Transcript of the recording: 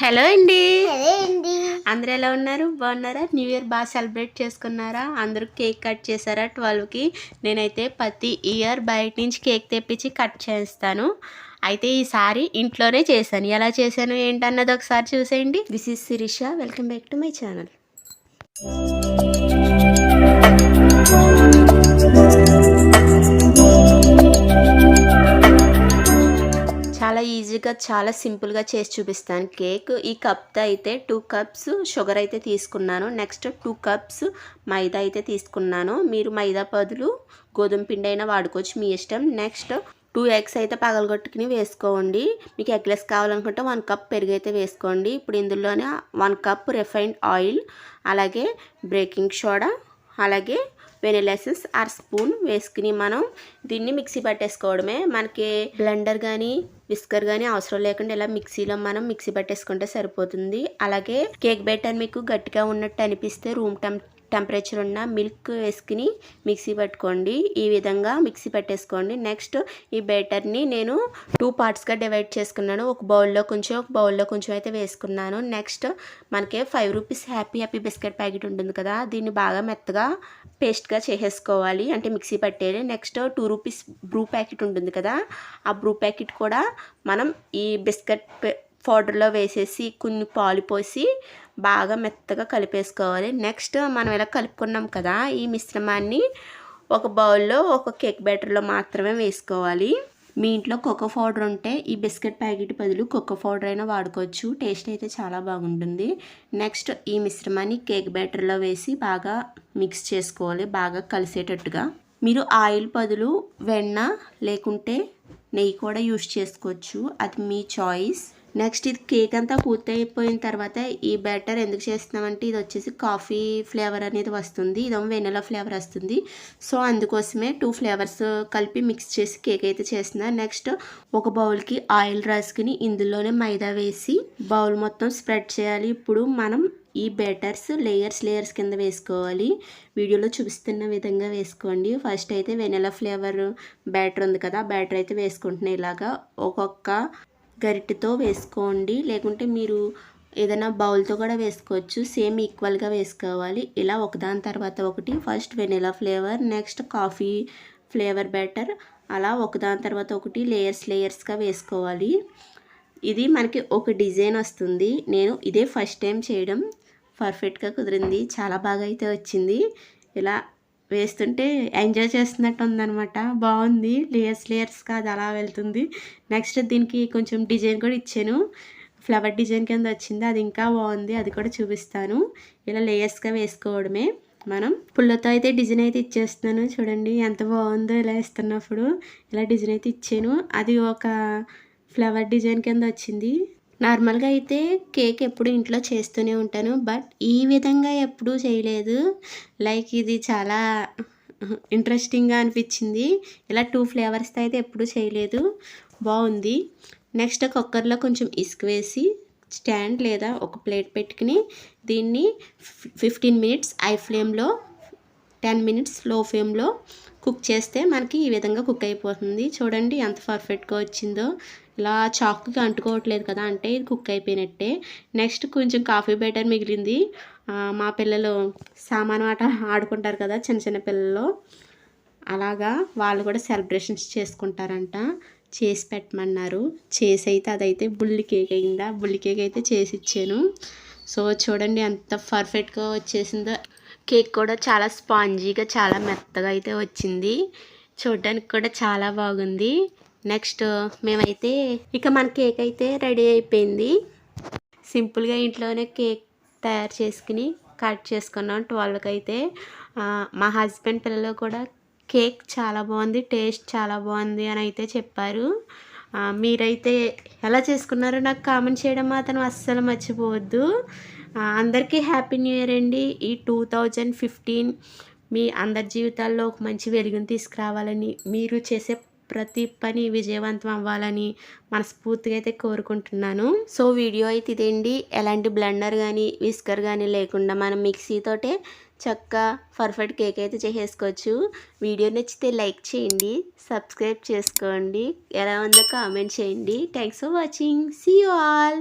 Hello అండి. అందరూ ఎలా ఉన్నారు? బాగున్నారా? న్యూ ఇయర్ బాగా సెలబ్రేట్ చేసుకున్నారా? అందరూ కేక్ కట్ చేశారా? ట్వెల్వ్కి నేనైతే ప్రతి ఇయర్ బయట నుంచి కేక్ తెప్పించి కట్ చేస్తాను. అయితే ఈసారి ఇంట్లోనే చేశాను. ఎలా చేశాను ఏంటన్నది ఒకసారి చూసేయండి. This is Sirisha welcome back to my channel చాలా ఈజీగా చాలా సింపుల్గా చేసి చూపిస్తాను. కేక్ ఈ కప్తో అయితే టూ కప్స్ షుగర్ అయితే తీసుకున్నాను. నెక్స్ట్ టూ కప్స్ మైదా అయితే తీసుకున్నాను. మీరు మైదా బదులు గోధుమ పిండి అయినా వాడుకోవచ్చు మీ ఇష్టం. నెక్స్ట్ టూ ఎగ్స్ అయితే పగలగొట్టుకుని వేసుకోండి. మీకు ఎగ్లెస్ కావాలనుకుంటే వన్ కప్ పెరుగు అయితే వేసుకోండి. ఇప్పుడు ఇందులోనే వన్ కప్ రిఫైన్డ్ ఆయిల్ అలాగే బ్రేకింగ్ సోడా అలాగే వెనిలెసెస్ ఆర్ అర స్పూన్ వేసుకుని మనం దీన్ని మిక్సీ పట్టేసుకోవడమే. మనకి బ్లెండర్ కానీ విస్కర్ కానీ అవసరం లేకుండా ఇలా మిక్సీలో మనం మిక్సీ పట్టేసుకుంటే సరిపోతుంది. అలాగే కేక్ బ్యాటర్ మీకు గట్టిగా ఉన్నట్టు అనిపిస్తే రూమ్ టెంప్ టెంపరేచర్ ఉన్న మిల్క్ వేసుకుని మిక్సీ పట్టుకోండి. ఈ విధంగా మిక్సీ పట్టేసుకోండి. నెక్స్ట్ ఈ బ్యాటర్ని నేను టూ పార్ట్స్గా డివైడ్ చేసుకున్నాను. ఒక బౌల్లో కొంచెం ఒక బౌల్లో కొంచెం అయితే వేసుకున్నాను. నెక్స్ట్ మనకి five rupees happy happy biscuit packet ఉంటుంది కదా దీన్ని బాగా మెత్తగా పేస్ట్గా చేసేసుకోవాలి. అంటే మిక్సీ పట్టేది next two rupees Bru packet ఉంటుంది కదా ఆ బ్రూ ప్యాకెట్ కూడా మనం ఈ బిస్కెట్ పౌడర్లో వేసేసి కొన్ని పాలు పోసి బాగా మెత్తగా కలిపేసుకోవాలి. నెక్స్ట్ మనం ఇలా కలుపుకున్నాం కదా ఈ మిశ్రమాన్ని ఒక బౌల్లో ఒక కేక్ బ్యాటర్లో మాత్రమే వేసుకోవాలి. మీ ఇంట్లో కోకో పౌడర్ ఉంటే ఈ బిస్కెట్ ప్యాకెట్ బదులు కోకో పౌడర్ అయినా వాడుకోవచ్చు. టేస్ట్ అయితే చాలా బాగుంటుంది. నెక్స్ట్ ఈ మిశ్రమాన్ని కేక్ బ్యాటర్లో వేసి బాగా మిక్స్ చేసుకోవాలి బాగా కలిసేటట్టుగా. మీరు ఆయిల్ బదులు వెన్న లేకుంటే నెయ్యి కూడా యూస్ చేసుకోవచ్చు. అది మీ చాయిస్. నెక్స్ట్ ఇది కేక్ అంతా పూర్తయిపోయిన తర్వాత ఈ బ్యాటర్ ఎందుకు చేస్తున్నామంటే ఇది వచ్చేసి కాఫీ ఫ్లేవర్ అనేది వస్తుంది. ఇదేమో వెనిలా ఫ్లేవర్ వస్తుంది. సో అందుకోసమే టూ ఫ్లేవర్స్ కలిపి మిక్స్ చేసి కేక్ అయితే చేస్తున్నా. నెక్స్ట్ ఒక బౌల్కి ఆయిల్ రాసుకుని ఇందులోనే మైదా వేసి బౌల్ మొత్తం స్ప్రెడ్ చేయాలి. ఇప్పుడు మనం ఈ బ్యాటర్స్ లేయర్స్ లేయర్స్ కింద వేసుకోవాలి. వీడియోలో చూపిస్తున్న విధంగా వేసుకోండి. ఫస్ట్ అయితే వెనిలా ఫ్లేవర్ బ్యాటర్ ఉంది కదా బ్యాటర్ అయితే వేసుకుంటున్నాయి ఇలాగా. ఒక్కొక్క గరిటెతో వేసుకోండి. లేకుంటే మీరు ఏదైనా బౌల్తో కూడా వేసుకోవచ్చు. సేమ్ ఈక్వల్గా వేసుకోవాలి. ఇలా ఒకదాని తర్వాత ఒకటి. First vanilla flavour next coffee flavour batter అలా ఒకదాని తర్వాత ఒకటి లేయర్స్ లేయర్స్గా వేసుకోవాలి. ఇది మనకి ఒక డిజైన్ వస్తుంది. నేను ఇదే ఫస్ట్ టైం చేయడం. పర్ఫెక్ట్గా కుదిరింది. చాలా బాగా అయితే వచ్చింది. ఇలా వేస్తుంటే ఎంజాయ్ చేస్తున్నట్టు ఉందనమాట బాగుంది. లేయర్స్ లేయర్స్గా అది అలా వెళ్తుంది. నెక్స్ట్ దీనికి కొంచెం డిజైన్ కూడా ఇచ్చాను. ఫ్లవర్ డిజైన్ కింద వచ్చింది. అది ఇంకా బాగుంది. అది కూడా చూపిస్తాను. ఇలా లేయర్స్గా వేసుకోవడమే. మనం పుల్లతో అయితే డిజైన్ అయితే ఇచ్చేస్తున్నాను. చూడండి ఎంత బాగుందో ఇలా ఇస్తున్నప్పుడు ఇలా డిజైన్ అయితే ఇచ్చాను. అది ఒక ఫ్లవర్ డిజైన్ కింద వచ్చింది. నార్మల్గా అయితే కేక్ ఎప్పుడు ఇంట్లో చేస్తూనే ఉంటాను బట్ ఈ విధంగా ఎప్పుడూ చేయలేదు. లైక్ ఇది చాలా ఇంట్రెస్టింగ్గా అనిపించింది. ఇలా టూ ఫ్లేవర్స్తో అయితే ఎప్పుడూ చేయలేదు. బాగుంది. నెక్స్ట్ కుక్కర్లో కొంచెం ఇసుక వేసి స్టాండ్ లేదా ఒక ప్లేట్ పెట్టుకుని దీన్ని ఫిఫ్టీన్ మినిట్స్ ఐ ఫ్లేమ్లో టెన్ మినిట్స్లో ఫ్లేమ్లో కుక్ చేస్తే మనకి ఈ విధంగా కుక్ అయిపోతుంది. చూడండి ఎంత పర్ఫెక్ట్గా వచ్చిందో. ఇలా చాక్కి అంటుకోవట్లేదు కదా అంటే ఇది కుక్ అయిపోయినట్టే. నెక్స్ట్ కొంచెం కాఫీ బెటర్ మిగిలింది. మా పిల్లలు సామాను ఆట ఆడుకుంటారు కదా చిన్న చిన్న పిల్లలు. అలాగా వాళ్ళు కూడా సెలబ్రేషన్స్ చేసుకుంటారంట. చేసి పెట్టమన్నారు. చేసి అయితే అదైతే బుల్లి కేక్ అయిందా? బుల్లి కేక్ అయితే చేసి ఇచ్చాను. సో చూడండి ఎంత పర్ఫెక్ట్గా వచ్చేసిందో. కేక్ కూడా చాలా స్పాంజీగా చాలా మెత్తగా అయితే వచ్చింది. చూడడానికి కూడా చాలా బాగుంది. నెక్స్ట్ మేమైతే ఇక మన కేక్ అయితే రెడీ అయిపోయింది. సింపుల్గా ఇంట్లోనే కేక్ తయారు చేసుకుని కట్ చేసుకున్నాం. ట్వెల్వ్కి అయితే మా హస్బెండ్ పిల్లలు కూడా కేక్ చాలా బాగుంది టేస్ట్ చాలా బాగుంది అని అయితే చెప్పారు. మీరైతే ఎలా చేసుకున్నారో నాకు కామెంట్ చేయడం మాత్రం అస్సలు మర్చిపోవద్దు. అందరికీ హ్యాపీ న్యూ ఇయర్ అండి. ఈ టూ థౌజండ్ ఫిఫ్టీన్ మీ అందరి జీవితాల్లో ఒక మంచి వెలుగుని తీసుకురావాలని మీరు చేసే ప్రతి పని విజయవంతం అవ్వాలని మనస్ఫూర్తిగా అయితే కోరుకుంటున్నాను. సో వీడియో అయితే ఇదేండి. ఎలాంటి బ్లెండర్ కానీ విస్కర్ కానీ లేకుండా మనం మిక్సీతోటే చక్కగా పర్ఫెక్ట్ కేక్ అయితే చేసేసుకోవచ్చు. వీడియో నచ్చితే లైక్ చేయండి సబ్స్క్రైబ్ చేసుకోండి. ఎలా ఉందో కామెంట్ చేయండి. Thanks for watching. See you all.